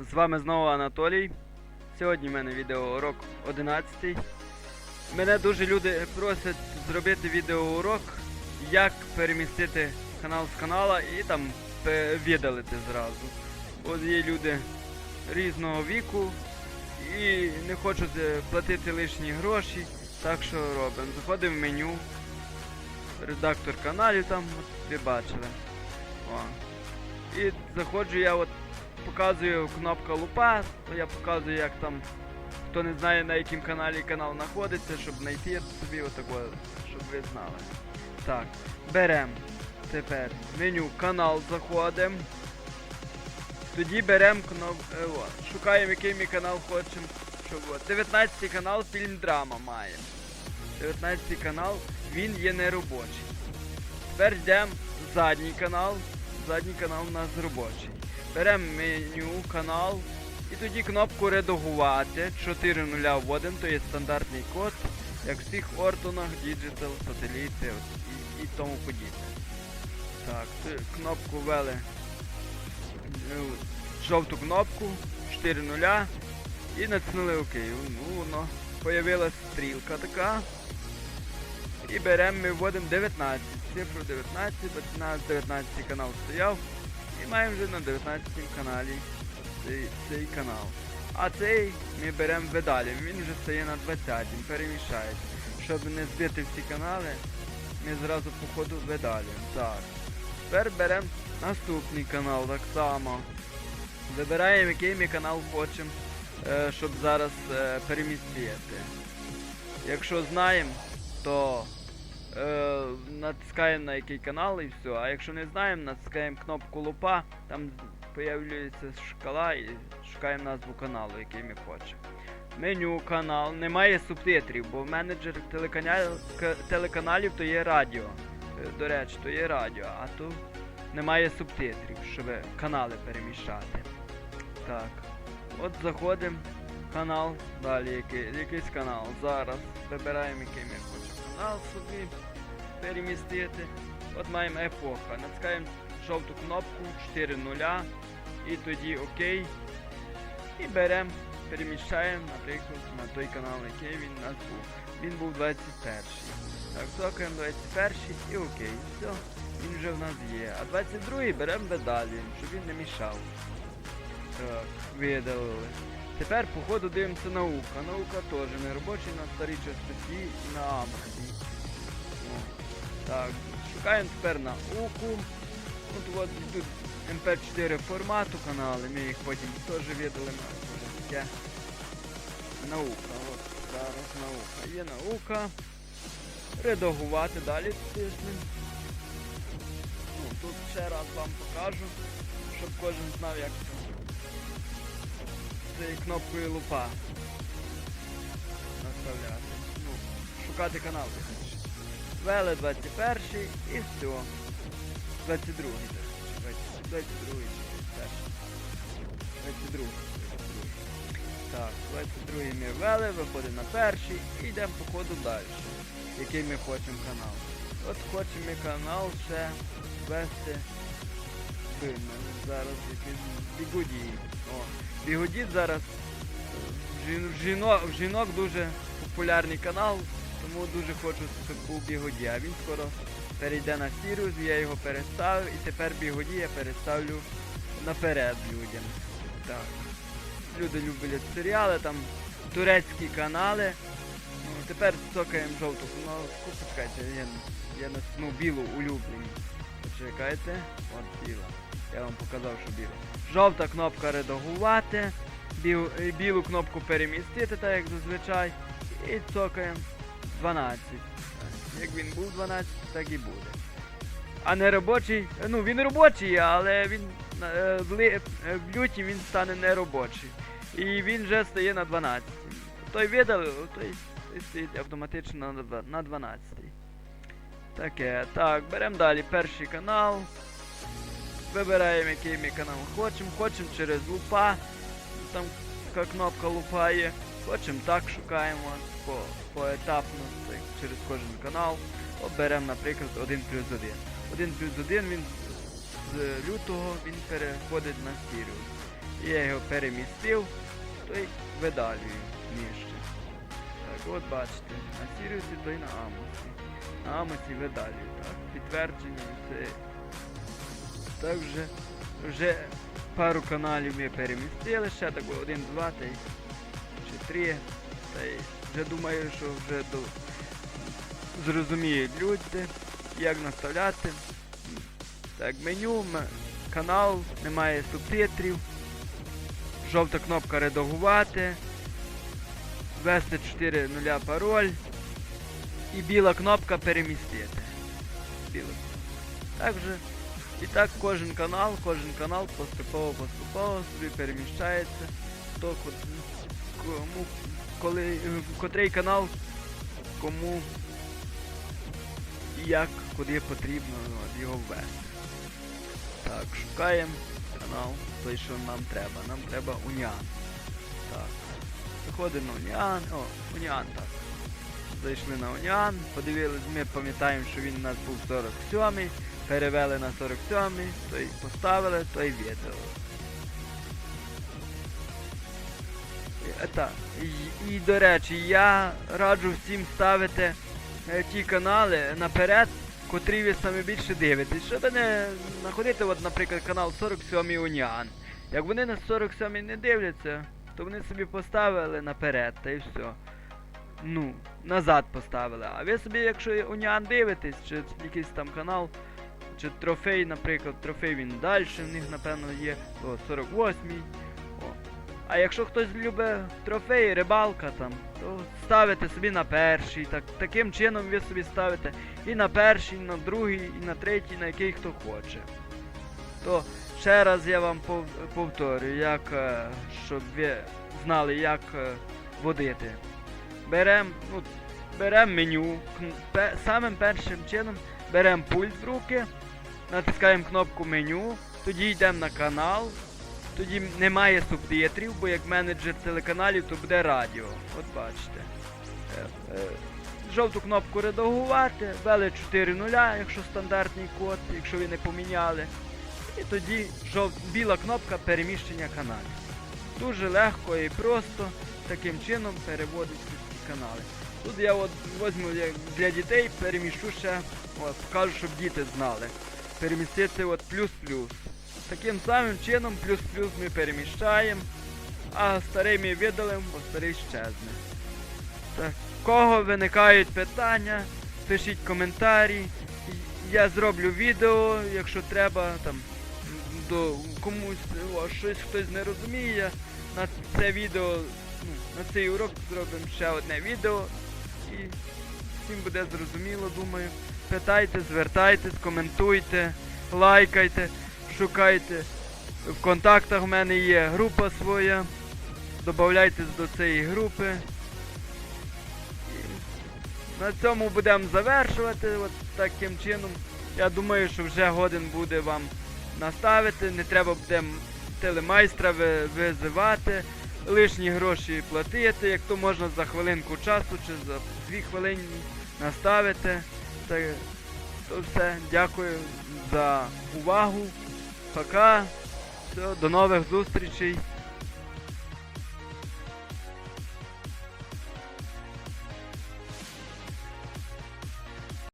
З вами знову Анатолій. Сьогодні в мене відеоурок 11. Мене дуже люди просять зробити відеоурок, як перемістити канал з канала і там видалити зразу. От є люди різного віку і не хочуть е, платити лишні гроші. Так що робимо? Заходимо в меню, редактор каналів там, от, ви бачили. О. І заходжу я от показую кнопка лупа, я показую, як там, хто не знає на якому каналі канал знаходиться, щоб знайти собі отако, щоб ви знали. Так, беремо тепер меню канал заходимо. Тоді беремо кноп... е, шукаємо який ми канал хочемо. Щоб 19 канал фільм драма має. 19 канал, він є неробочий. Тепер йдемо задній канал. Задній канал у нас робочий. Беремо меню, канал і тоді кнопку редагувати. 4 нуля вводимо, то є стандартний код, як в всіх Ортонах, Digital, сателіти і, і тому подібне. Так, кнопку ввели ну, жовту кнопку, 4 нуля і натиснули ОК. Ну, воно появилась стрілка така. І беремо, ми вводимо 19. Цифру 19, бо це у нас 19 канал стояв. Маємо вже на 19 каналі цей, цей канал. А цей ми беремо видалі, він вже стає на 20, перемішається. Щоб не збити всі канали, ми зразу по ходу видалі. Так. Тепер беремо наступний канал так само. Вибираємо, який ми канал хочемо, е, щоб зараз е, перемістити. Якщо знаємо, то е, натискаємо на який канал і все. А якщо не знаємо, натискаємо кнопку лупа, там появляється шкала і шукаємо назву каналу, який ми хочемо. Меню канал, немає субтитрів, бо менеджер телеканал, к- телеканалів то є радіо. Е, До речі, то є радіо, а тут немає субтитрів, щоб канали переміщати. Так. От заходимо. Канал, далі який, якийсь канал. Зараз вибираємо, який ми хочемо канал собі перемістити. От маємо епоха. Натискаємо жовту кнопку 4 нуля. І тоді ОК. І беремо, переміщаємо, наприклад, на той канал, який він нас був. Він був 21. Так, цокаємо 21 і ОК. Все, він вже в нас є. А 22 беремо видалі, щоб він не мішав. Так, видалили. Тепер по ходу дивимося наука. Наука теж не робочий на старій частоті і на аморфі. Так, шукаємо тепер науку. От от тут MP4 формату канали, ми їх потім теж. Може таке. Наука. От зараз наука. Є наука. Редагувати далі тиснемо. Ну, тут ще раз вам покажу, щоб кожен знав, як це цією кнопкою лупа наставляти. Ну, шукати канал. Вели 21 і все. 22 22 22 22 Так, 22 ми ввели, виходимо на перший і йдемо по ходу далі. Який ми хочемо канал. От хочемо ми канал ще вести. Блин, мене зараз якийсь бігуді. О, Бігуді зараз жінок, в жінок дуже популярний канал, тому дуже хочу, щоб був Бігоді. А він скоро перейде на Сіріус, я його переставив і тепер Бігоді я переставлю наперед людям. Так. Люди люблять серіали, там турецькі канали. Ну, тепер цокаємо жовту кнопку, почекайте, я, я ну, білу улюблені. Почекайте, от біла. Я вам показав, що біла. Жовта кнопка редагувати, біл, е, білу кнопку перемістити, так як зазвичай. І цокаємо 12. Як він був 12, так і буде. А не робочий, ну він робочий, але він е, в, е, люті він стане неробочий. І він вже стає на 12. Той видалив, той, стоїть автоматично на, 12. Таке. Так, беремо далі перший канал. Вибираємо, який ми канал хочемо. Хочемо через лупа. Там кнопка лупа є. Хочемо так шукаємо по, поетапно так, через кожен канал. От беремо, наприклад, 1 плюс 1. 1 плюс 1 він з лютого він переходить на Sirius. Я його перемістив, то й видалюю нижче. Так, от бачите, на Сіріусі, то й на Амосі. На Амосі видалюю, так. Підтвердження це. Так вже, вже пару каналів ми перемістили, ще так один, два, та й чи. Та й вже думаю, що вже до... зрозуміють люди, як наставляти. Так, меню, канал, немає субтитрів. Жовта кнопка редагувати. Ввести 4 нуля пароль. І біла кнопка перемістити. Біла. Так. І так кожен канал, кожен канал поступово поступово собі переміщається. Хто ко- кому коли е, котрий канал кому і як, куди потрібно його ввести. Так, шукаємо канал, той, що нам треба. Нам треба Уніан. Так. Заходимо на Уніан. О, Уніан, так. Зайшли на Уніан, подивились, ми пам'ятаємо, що він у нас був 47-й, перевели на 47-й, той поставили, той відео. І, Так, і, і до речі, я раджу всім ставити е, ті канали наперед, котрі ви саме більше дивитесь, щоб не знаходити, от, наприклад, канал 47 Уніан. Як вони на 47 не дивляться, то вони собі поставили наперед, та й все. Ну, назад поставили. А ви собі, якщо Уніан дивитесь, чи якийсь там канал, чи трофей, наприклад, трофей він далі, в них, напевно, є о, 48-й. А якщо хтось любить трофеї, рибалка там, то ставите собі на перший. Так, таким чином ви собі ставите і на перший, і на другий, і на третій, на який хто хоче. То ще раз я вам пов- повторюю, як, е, щоб ви знали, як е, водити. Беремо ну, берем меню, самим першим чином беремо пульт в руки, натискаємо кнопку меню, тоді йдемо на канал, тоді немає субтитрів, бо як менеджер телеканалів, то буде радіо. От бачите. Е, е, Жовту кнопку редагувати, ввели 4 нуля, якщо стандартний код, якщо ви не поміняли. І тоді жов... біла кнопка переміщення каналів. Дуже легко і просто таким чином переводиться ці канали. Тут я от возьму для дітей, переміщу ще, от, покажу, щоб діти знали. Перемістити от плюс-плюс. Таким самим чином плюс-плюс ми переміщаємо, а старий ми видалимо, бо старий щезне. Так. Кого виникають питання, пишіть коментарі. Я зроблю відео, якщо треба там до комусь о, щось хтось не розуміє. На це відео, ну, на цей урок зробимо ще одне відео і всім буде зрозуміло, думаю. Питайте, звертайтесь, коментуйте, лайкайте, шукайте. В контактах в мене є група своя. Добавляйтесь до цієї групи. І на цьому будемо завершувати. От таким чином. Я думаю, що вже годин буде вам наставити. Не треба буде телемайстра визивати, лишні гроші платити, як то можна за хвилинку часу чи за дві хвилини наставити. Та, то все. Дякую за увагу. Пока. Все, до нових зустрічей.